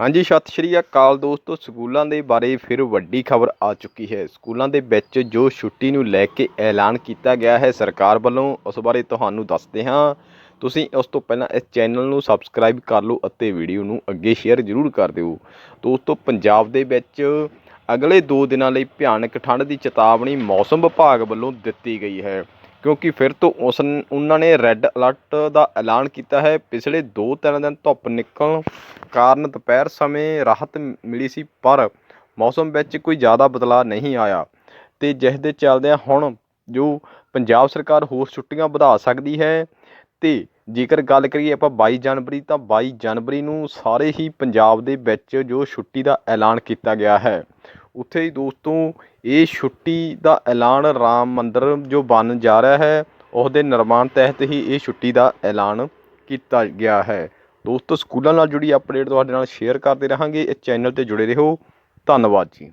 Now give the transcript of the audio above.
ਹਾਂਜੀ, ਸਤਿ ਸ਼੍ਰੀ ਅਕਾਲ ਦੋਸਤੋ। ਸਕੂਲਾਂ ਦੇ ਬਾਰੇ ਫਿਰ ਵੱਡੀ ਖਬਰ ਆ ਚੁੱਕੀ ਹੈ। ਸਕੂਲਾਂ ਦੇ ਵਿੱਚ ਜੋ ਛੁੱਟੀ ਨੂੰ ਲੈ ਕੇ ਐਲਾਨ ਕੀਤਾ ਗਿਆ ਹੈ ਸਰਕਾਰ ਵੱਲੋਂ, ਉਸ ਬਾਰੇ ਤੁਹਾਨੂੰ ਦੱਸਦੇ ਹਾਂ। ਤੁਸੀਂ ਉਸ ਤੋਂ ਪਹਿਲਾਂ ਇਸ ਚੈਨਲ ਨੂੰ ਸਬਸਕ੍ਰਾਈਬ ਕਰ ਲਓ ਅਤੇ ਵੀਡੀਓ ਨੂੰ ਅੱਗੇ ਸ਼ੇਅਰ ਜ਼ਰੂਰ ਕਰ ਦਿਓ। ਦੋਸਤੋ, ਪੰਜਾਬ ਦੇ ਵਿੱਚ ਅਗਲੇ 2 ਦਿਨਾਂ ਲਈ ਭਿਆਨਕ ਠੰਡ ਦੀ ਚੇਤਾਵਨੀ ਮੌਸਮ ਵਿਭਾਗ ਵੱਲੋਂ ਦਿੱਤੀ ਗਈ ਹੈ। ਕਿਉਂਕਿ ਫਿਰ ਤੋਂ ਉਸ, ਉਹਨਾਂ ਨੇ ਰੈੱਡ ਅਲਰਟ ਦਾ ਐਲਾਨ ਕੀਤਾ ਹੈ। ਪਿਛਲੇ 2-3 ਦਿਨ ਧੁੱਪ ਨਿਕਲਣ ਕਾਰਨ ਦੁਪਹਿਰ ਸਮੇਂ ਰਾਹਤ ਮਿਲੀ ਸੀ, ਪਰ ਮੌਸਮ ਵਿੱਚ ਕੋਈ ਜ਼ਿਆਦਾ ਬਦਲਾਅ ਨਹੀਂ ਆਇਆ ਅਤੇ ਜਿਸ ਦੇ ਚੱਲਦਿਆਂ ਹੁਣ ਜੋ ਪੰਜਾਬ ਸਰਕਾਰ ਹੋਰ ਛੁੱਟੀਆਂ ਵਧਾ ਸਕਦੀ ਹੈ ਅਤੇ ਜੇਕਰ ਗੱਲ ਕਰੀਏ ਆਪਾਂ ਬਾਈ ਜਨਵਰੀ, ਤਾਂ ਬਾਈ ਜਨਵਰੀ ਨੂੰ ਸਾਰੇ ਹੀ ਪੰਜਾਬ ਦੇ ਵਿੱਚ ਜੋ ਛੁੱਟੀ ਦਾ ਐਲਾਨ ਕੀਤਾ ਗਿਆ ਹੈ, ਉੱਥੇ ਹੀ ਦੋਸਤੋ ਇਹ ਛੁੱਟੀ ਦਾ ਐਲਾਨ ਰਾਮ ਮੰਦਰ ਜੋ ਬਣ ਜਾ ਰਿਹਾ ਹੈ ਉਸ ਦੇ ਨਿਰਮਾਣ ਤਹਿਤ ਹੀ ਇਹ ਛੁੱਟੀ ਦਾ ਐਲਾਨ ਕੀਤਾ ਗਿਆ ਹੈ। ਦੋਸਤੋ, ਸਕੂਲਾਂ ਨਾਲ ਜੁੜੀ ਅਪਡੇਟ ਤੁਹਾਡੇ ਨਾਲ ਸ਼ੇਅਰ ਕਰਦੇ ਰਹਾਂਗੇ। ਇਸ ਚੈਨਲ ਤੇ ਜੁੜੇ ਰਹੋ। ਧੰਨਵਾਦ ਜੀ।